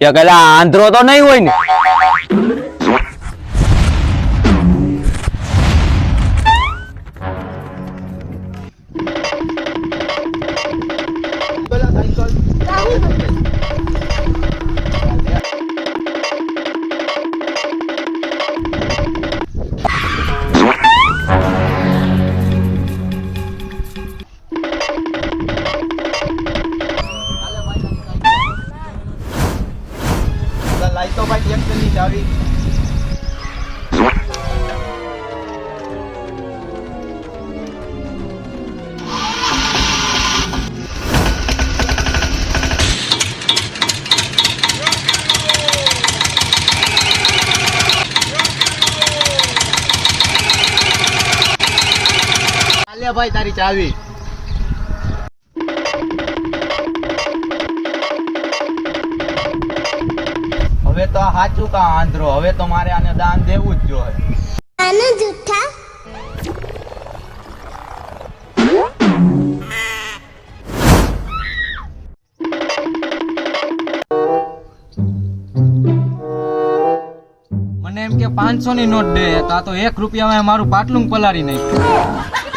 કે કદાચ આંધ્રો તો નહીં હોય ને. લાઈ તો ભાઈ એક ચાવી ભાઈ તારી ચાવી. હવે તો સાચું કા આંધ્રો? હવે તો મારે આને દાન દેવું જ જોઈએ આના જૂઠા મને એમ કે પાંચસો ની નોટ દે તો આ તો એક રૂપિયામાં મારું પાટલું પલાળી નાખ્યું.